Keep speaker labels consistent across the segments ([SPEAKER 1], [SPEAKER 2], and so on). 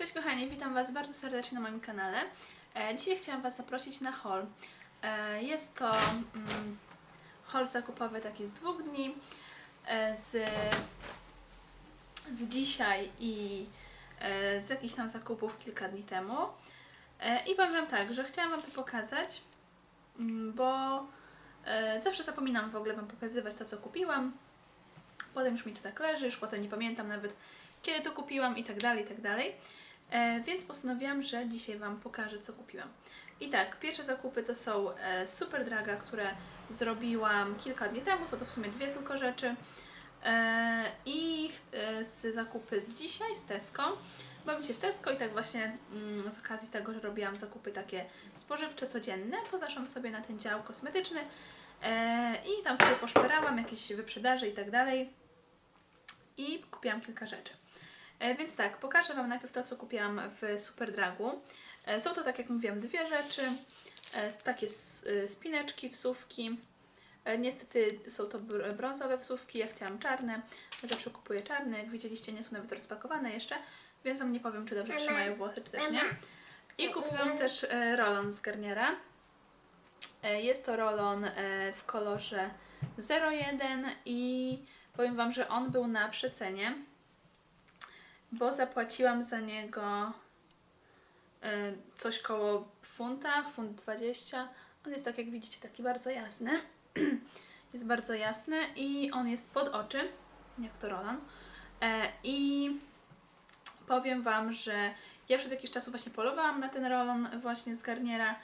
[SPEAKER 1] Cześć kochani, witam Was bardzo serdecznie na moim kanale. E, dzisiaj chciałam Was zaprosić na haul. E, jest to mm, haul zakupowy taki z dwóch dni, e, z, z dzisiaj i z jakichś tam zakupów kilka dni temu. I powiem Wam tak, że chciałam Wam to pokazać, mm, bo zawsze zapominam w ogóle Wam pokazywać to, co kupiłam. Potem już mi to tak leży, już potem nie pamiętam nawet kiedy to kupiłam i tak dalej, i tak dalej. E, więc postanowiłam, że dzisiaj Wam pokażę, co kupiłam. I tak, pierwsze zakupy to są e, Super Draga, które zrobiłam kilka dni temu, są to w sumie dwie tylko rzeczy. E, I e, z zakupy z dzisiaj, z Tesco. Byłam dzisiaj w Tesco i tak właśnie mm, z okazji tego, że robiłam zakupy takie spożywcze, codzienne, to zaszłam sobie na ten dział kosmetyczny e, i tam sobie poszperałam, jakieś wyprzedaże i tak dalej. I kupiłam kilka rzeczy. E, Więc tak, pokażę Wam najpierw to, co kupiłam w Superdragu. E, Są to, tak jak mówiłam, dwie rzeczy. E, Takie spineczki, wsówki. Niestety są to br- brązowe wsówki, ja chciałam czarne. Zawsze kupuję czarne, jak widzieliście nie są nawet rozpakowane jeszcze, więc Wam nie powiem, czy dobrze trzymają włosy, czy też nie. I kupiłam też rolon z Garniera. Jest to rolon w kolorze 01 i powiem Wam, że on był na przecenie, bo zapłaciłam za niego e, coś koło funta, funt 20. On jest tak jak widzicie taki bardzo jasny. jest bardzo jasny i on jest pod oczy, jak to rolon. E, I powiem Wam, że ja już od jakiegoś czasu właśnie polowałam na ten rolon właśnie z Garniera,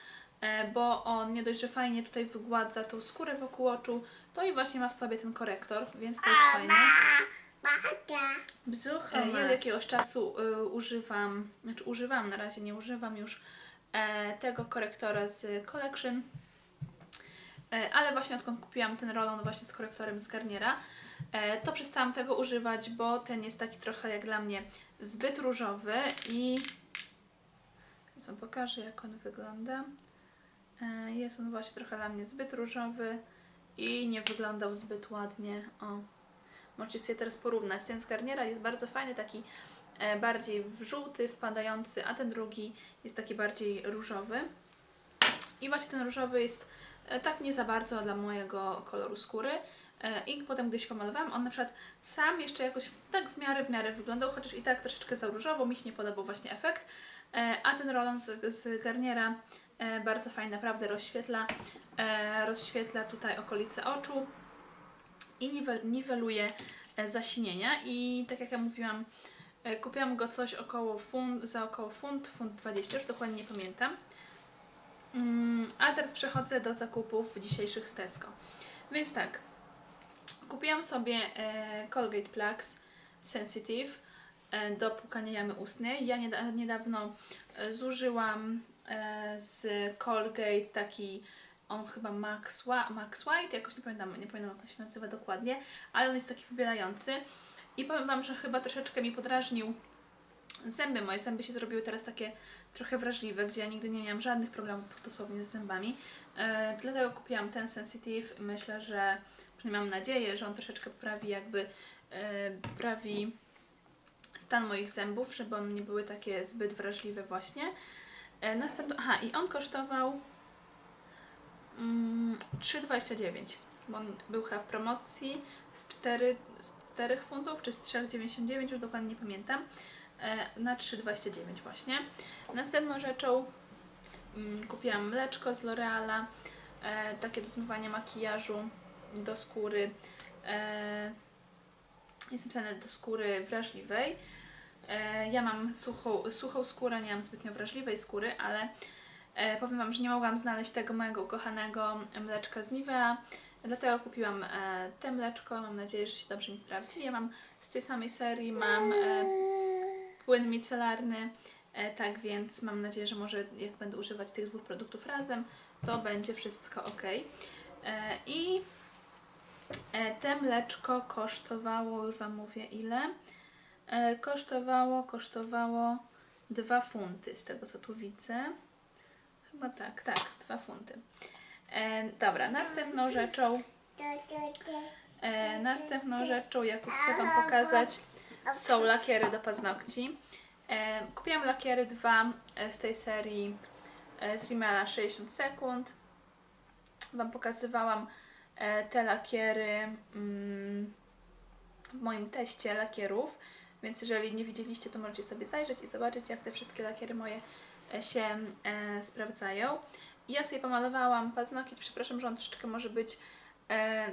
[SPEAKER 1] e, bo on nie dość, że fajnie tutaj wygładza tą skórę wokół oczu, to i właśnie ma w sobie ten korektor, więc to jest fajne.
[SPEAKER 2] Baka.
[SPEAKER 1] Bzuch, e, ja od jakiegoś czasu y, używam, znaczy używam, na razie nie używam już e, tego korektora z Collection, e, ale właśnie odkąd kupiłam ten rolon właśnie z korektorem z Garniera, e, to przestałam tego używać, bo ten jest taki trochę jak dla mnie zbyt różowy i teraz Wam pokażę jak on wygląda. E, jest on właśnie trochę dla mnie zbyt różowy i nie wyglądał zbyt ładnie. O. Możecie sobie teraz porównać. Ten z Garniera jest bardzo fajny, taki e, bardziej w żółty, wpadający, a ten drugi jest taki bardziej różowy. I właśnie ten różowy jest e, tak nie za bardzo dla mojego koloru skóry. E, I potem, gdy się pomalowałam, on na przykład sam jeszcze jakoś tak w miarę, w miarę wyglądał, chociaż i tak troszeczkę za różowo, mi się nie podobał właśnie efekt. A ten rolon z, z Garniera bardzo fajnie, naprawdę rozświetla, rozświetla tutaj okolice oczu i niwel, niweluje e, zasinienia i tak jak ja mówiłam, e, kupiłam go coś około funt, za około funt, funt 20, już dokładnie nie pamiętam. Mm, a teraz przechodzę do zakupów dzisiejszych z Tesco. Więc tak, kupiłam sobie e, Colgate Plax Sensitive do płukania jamy ustnej. Ja nieda- niedawno zużyłam z Colgate taki on chyba Max, Max White, jakoś nie pamiętam, nie pamiętam jak to się nazywa dokładnie, ale on jest taki wybielający i powiem Wam, że chyba troszeczkę mi podrażnił zęby. Moje zęby się zrobiły teraz takie trochę wrażliwe, gdzie ja nigdy nie miałam żadnych problemów dosłownie z zębami. E, dlatego kupiłam ten Sensitive. Myślę, że mam nadzieję, że on troszeczkę poprawi jakby e, poprawi stan moich zębów, żeby one nie były takie zbyt wrażliwe właśnie. E, następno, aha, i on kosztował Mm, 3,29, bo on był chyba w promocji z 4, z 4 funtów czy z 3,99, już dokładnie nie pamiętam, e, na 3,29 właśnie. Następną rzeczą mm, kupiłam mleczko z L'Oreala, e, takie do zmywania makijażu do skóry, e, jest napisane do skóry wrażliwej. E, ja mam suchą, suchą skórę, nie mam zbytnio wrażliwej skóry, ale E, powiem Wam, że nie mogłam znaleźć tego mojego ukochanego mleczka z Nivea, dlatego kupiłam e, te mleczko. Mam nadzieję, że się dobrze mi sprawdzi. Ja mam z tej samej serii, mam e, płyn micelarny, tak więc mam nadzieję, że może jak będę używać tych dwóch produktów razem, to będzie wszystko ok. I te mleczko kosztowało, już Wam mówię ile, kosztowało, kosztowało 2 funty z tego co tu widzę. Chyba tak, tak, 2 funty. E, dobra, następną rzeczą, e, następną rzeczą, jaką chcę Wam pokazać, są lakiery do paznokci. E, kupiłam lakiery dwa e, z tej serii e, z Rimmela 60 sekund. Wam pokazywałam e, te lakiery mm, w moim teście lakierów, więc jeżeli nie widzieliście, to możecie sobie zajrzeć i zobaczyć, jak te wszystkie lakiery moje się e, sprawdzają. Ja sobie pomalowałam paznokieć, przepraszam, że on troszeczkę może być e,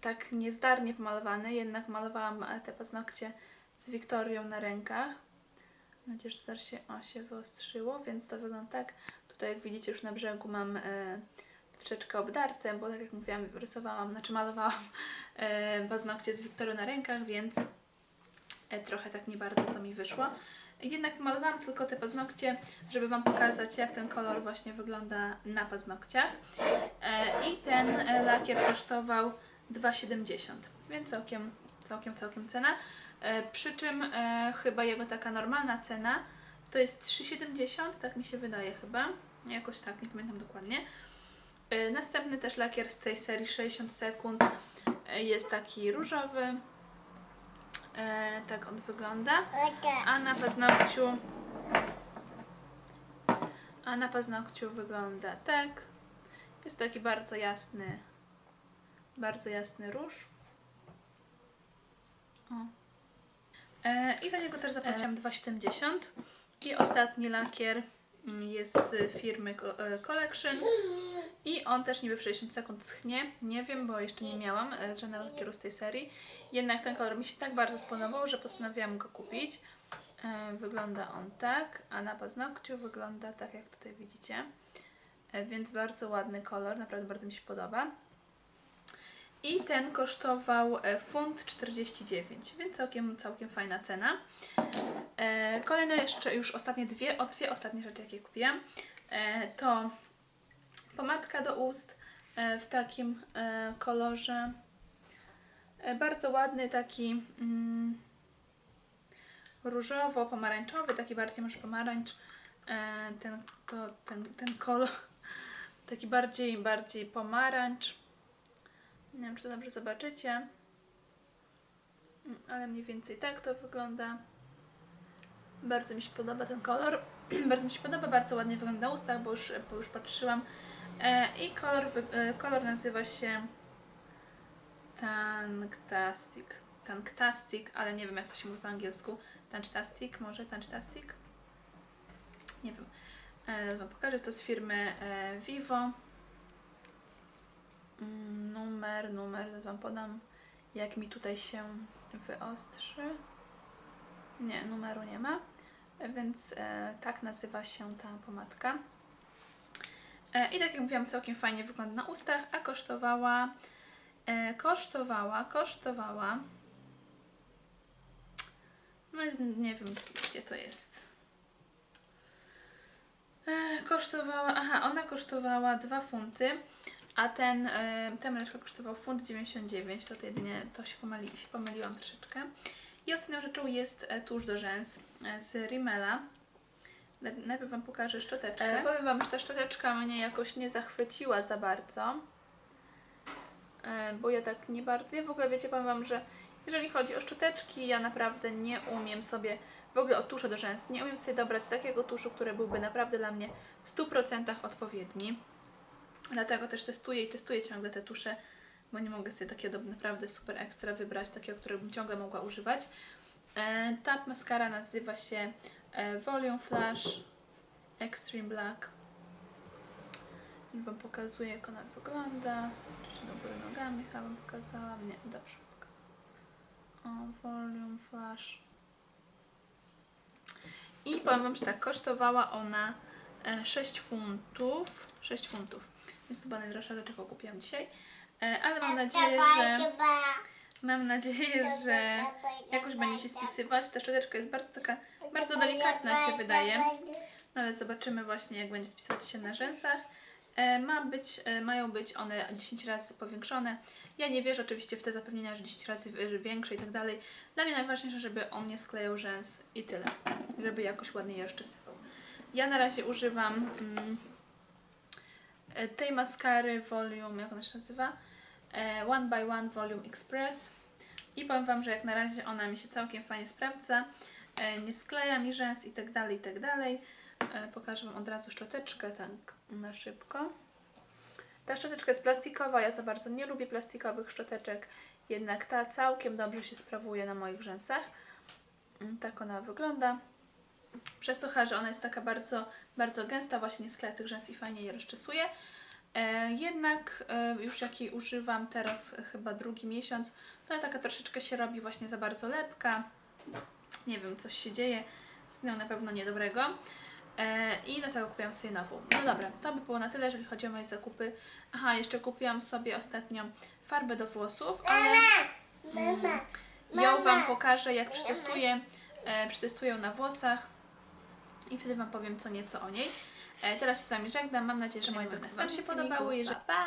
[SPEAKER 1] tak niezdarnie pomalowany, jednak malowałam e, te paznokcie z Wiktorią na rękach. Mam nadzieję, że zaraz się, o, się wyostrzyło, więc to wygląda tak. Tutaj jak widzicie już na brzegu mam e, troszeczkę obdarte, bo tak jak mówiłam, rysowałam, znaczy malowałam e, paznokcie z Wiktorią na rękach, więc e, trochę tak nie bardzo to mi wyszło. Jednak malowałam tylko te paznokcie, żeby Wam pokazać, jak ten kolor właśnie wygląda na paznokciach. E, I ten e, lakier kosztował 2,70, więc całkiem, całkiem, całkiem cena. E, przy czym chyba jego taka normalna cena to jest 3,70, tak mi się wydaje chyba. Jakoś tak, nie pamiętam dokładnie. Następny też lakier z tej serii 60 sekund jest taki różowy. E, tak on wygląda. A na paznokciu a na paznokciu wygląda tak. Jest taki bardzo jasny bardzo jasny róż. O. E, I za niego też zapłaciłam 2,70. I ostatni lakier jest z firmy e, Collection. I on też niby w 60 sekund schnie. Nie wiem, bo jeszcze nie miałam e, żadnego lakieru z tej serii. Jednak ten kolor mi się tak bardzo spodobał, że postanowiłam go kupić. E, Wygląda on tak, a na paznokciu wygląda tak, jak tutaj widzicie. Więc bardzo ładny kolor, naprawdę bardzo mi się podoba. I ten kosztował e, funt 49, więc całkiem, całkiem fajna cena. E, kolejne jeszcze już ostatnie dwie, o, dwie ostatnie rzeczy, jakie kupiłam, e, to pomadka do ust w takim kolorze. Bardzo ładny, taki mm, różowo-pomarańczowy, taki bardziej może pomarańcz. Ten, to, ten, ten kolor, taki bardziej, bardziej pomarańcz. Nie wiem, czy to dobrze zobaczycie. Mm, Ale mniej więcej tak to wygląda. Bardzo mi się podoba ten kolor. bardzo mi się podoba, bardzo ładnie wygląda na ustach, bo już, bo już patrzyłam. E, I kolor, e, kolor nazywa się Tanktastic. Tanktastic, ale nie wiem jak to się mówi po angielsku. Tanktastic, może Tanktastic? Nie wiem. E, Wam pokażę, to z firmy Vivo. Numer, numer, zaraz Wam podam, jak mi tutaj się wyostrzy. Nie, numeru nie ma, więc e, tak nazywa się ta pomadka. E, I tak jak mówiłam, całkiem fajnie wygląda na ustach, a kosztowała, e, kosztowała, kosztowała, no nie wiem, gdzie to jest. E, kosztowała, aha, ona kosztowała 2 funty, a ten, e, ta mleczka kosztował funt 99, to, to jedynie to się, pomyli, się pomyliłam troszeczkę. I ostatnią rzeczą jest e, tusz do rzęs e, z Rimmela. Naj- Najpierw Wam pokażę szczoteczkę. E, powiem Wam, że ta szczoteczka mnie jakoś nie zachwyciła za bardzo. E, bo ja tak nie bardzo. Ja w ogóle wiecie, powiem Wam, że jeżeli chodzi o szczoteczki, ja naprawdę nie umiem sobie, w ogóle o tusze do rzęs, nie umiem sobie dobrać takiego tuszu, który byłby naprawdę dla mnie w 100% odpowiedni. Dlatego też testuję i testuję ciągle te tusze, bo nie mogę sobie takiego naprawdę super ekstra wybrać, takiego, którego bym ciągle mogła używać. E, ta maskara nazywa się e, Volume Flash Extreme Black. Już Wam pokazuję, jak ona wygląda. Czy do góry nogami chyba Wam pokazałam? Nie, dobrze pokazałam. O, Volume Flash. I powiem Wam, że tak, kosztowała ona e, 6 funtów. 6 funtów. Więc to była najdroższa rzecz, jaką kupiłam dzisiaj. E, Ale mam nadzieję, że mam nadzieję, że jakoś będzie się spisywać. Ta szczoteczka jest bardzo taka, bardzo delikatna się wydaje. No ale zobaczymy właśnie, jak będzie spisywać się na rzęsach. E, ma być, e, mają być one 10 razy powiększone. Ja nie wierzę oczywiście w te zapewnienia, że 10 razy większe i tak dalej. Dla mnie najważniejsze, żeby on nie sklejał rzęs i tyle. Żeby jakoś ładnie je rozczesywał. Ja na razie używam mm, tej maskary Volume, jak ona się nazywa? E, One by One Volume Express. I powiem Wam, że jak na razie ona mi się całkiem fajnie sprawdza. e, nie skleja mi rzęs i tak dalej, i tak dalej. E, Pokażę Wam od razu szczoteczkę tak na szybko. Ta szczoteczka jest plastikowa, ja za bardzo nie lubię plastikowych szczoteczek, jednak ta całkiem dobrze się sprawuje na moich rzęsach. Mm, Tak ona wygląda. Przez to, że ona jest taka bardzo, bardzo gęsta, właśnie nie skleja tych rzęs i fajnie je rozczesuje. E, jednak e, już jak jej używam teraz e, chyba drugi miesiąc, to ona taka troszeczkę się robi właśnie za bardzo lepka. Nie wiem, coś się dzieje z nią na pewno niedobrego. I dlatego kupiłam sobie nową. No dobra, to by było na tyle, jeżeli chodzi o moje zakupy. Aha, jeszcze kupiłam sobie ostatnio farbę do włosów, ale
[SPEAKER 2] Mama.
[SPEAKER 1] ją Wam pokażę, jak przetestuję. Przetestuję na włosach i wtedy Wam powiem co nieco o niej. E, teraz się z Wami żegnam. Mam nadzieję, że moje zakupy Wam się podobały. Jeżeli... Pa!